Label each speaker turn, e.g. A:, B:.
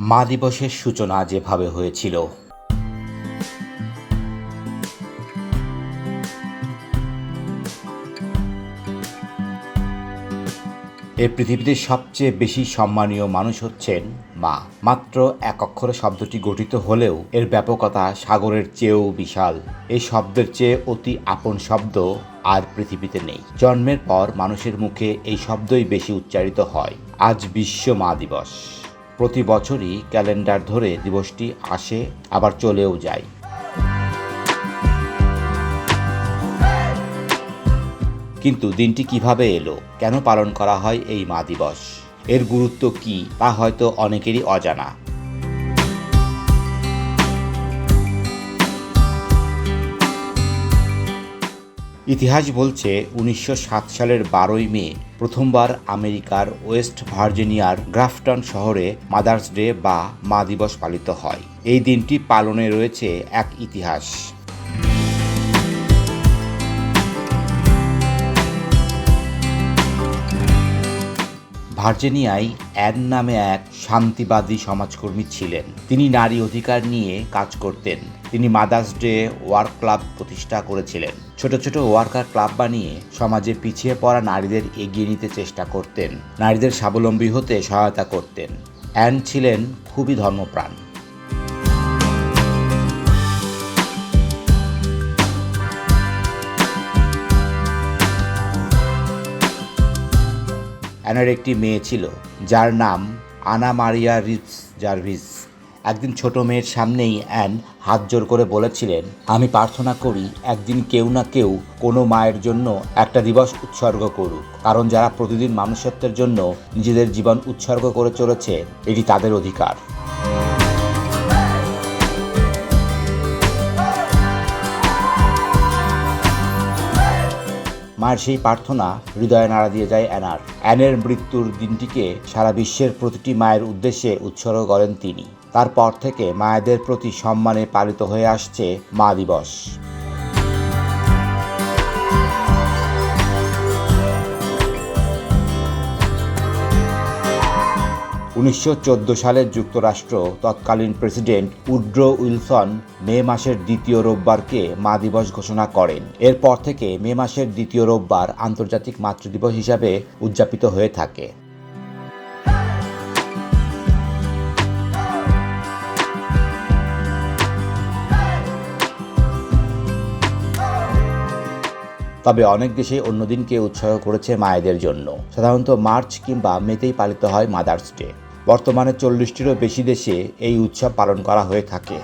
A: মা দিবসের সূচনা যেভাবে হয়েছিল। এই পৃথিবীতে সবচেয়ে বেশি সম্মানীয় মানুষ হচ্ছেন মা। মাত্র এক অক্ষরে শব্দটি গঠিত হলেও এর ব্যাপকতা সাগরের চেয়েও বিশাল। এই শব্দের চেয়ে অতি আপন শব্দ আর পৃথিবীতে নেই। জন্মের পর মানুষের মুখে এই শব্দই বেশি উচ্চারিত হয়। আজ বিশ্ব মা দিবস। প্রতি বছরই ক্যালেন্ডার ধরে দিবসটি আসে, আবার চলেও যায়। কিন্তু দিনটি কীভাবে এলো, কেন পালন করা হয় এই মা দিবস? এর গুরুত্ব কি, তা হয়তো অনেকেরই অজানা। ইতিহাস বলছে উনিশশো সাত সালের বারোই মে প্রথমবার আমেরিকার ওয়েস্ট ভার্জিনিয়ার গ্রাফটন শহরে মাদার্স ডে বা মা দিবস পালিত হয়। এই দিনটি পালনে রয়েছে এক ইতিহাস। ভার্জিনিয়ায় অ্যান নামে এক শান্তিবাদী সমাজকর্মী ছিলেন। তিনি নারী অধিকার নিয়ে কাজ করতেন। তিনি মাদার্স ডে ওয়ার্ক ক্লাব প্রতিষ্ঠা করেছিলেন। ছোট ছোট ওয়ার্কার ক্লাব বানিয়ে সমাজে পিছিয়ে পড়া নারীদের এগিয়ে নিতে চেষ্টা করতেন। নারীদের স্বাবলম্বী হতে সহায়তা করতেন। অ্যান ছিলেন খুবই ধর্মপ্রাণ। অ্যানার একটি মেয়ে ছিল, যার নাম আনা মারিয়া রিপস জার্ভিস একদিন ছোট মেয়ের সামনেই অ্যান হাত জোর করে বলেছিলেন, আমি প্রার্থনা করি একদিন কেউ না কেউ কোনো মায়ের জন্য একটা দিবস উৎসর্গ করুক। কারণ যারা প্রতিদিন মানুষত্বের জন্য নিজেদের জীবন উৎসর্গ করে চলেছে, এটি তাদের অধিকার। মায়ের সেই প্রার্থনা হৃদয়ে নাড়া দিয়ে যায় অ্যানার। অ্যানের মৃত্যুর দিনটিকে সারা বিশ্বের প্রতিটি মায়ের উদ্দেশ্যে উৎসর্গ করেন তিনি। তারপর থেকে মায়েদের প্রতি সম্মানে পালিত হয়ে আসছে মা দিবস। উনিশশো সালে যুক্তরাষ্ট্র তৎকালীন প্রেসিডেন্ট উড্রো উইলসন মে মাসের দ্বিতীয় রোববারকে মা দিবস ঘোষণা করেন। এরপর থেকে মে মাসের দ্বিতীয় রোববার আন্তর্জাতিক মাতৃদিবস হিসাবে উদযাপিত হয়ে থাকে। তবে অনেক দেশে অন্য দিনকে উৎসর্গ করেছে মায়েদের জন্য। সাধারণত মার্চ কিংবা মেতেই পালিত হয় মাদার্স ডে। বর্তমানে চল্লিশটিরও বেশি দেশে এই উৎসব পালন করা হয়ে থাকে।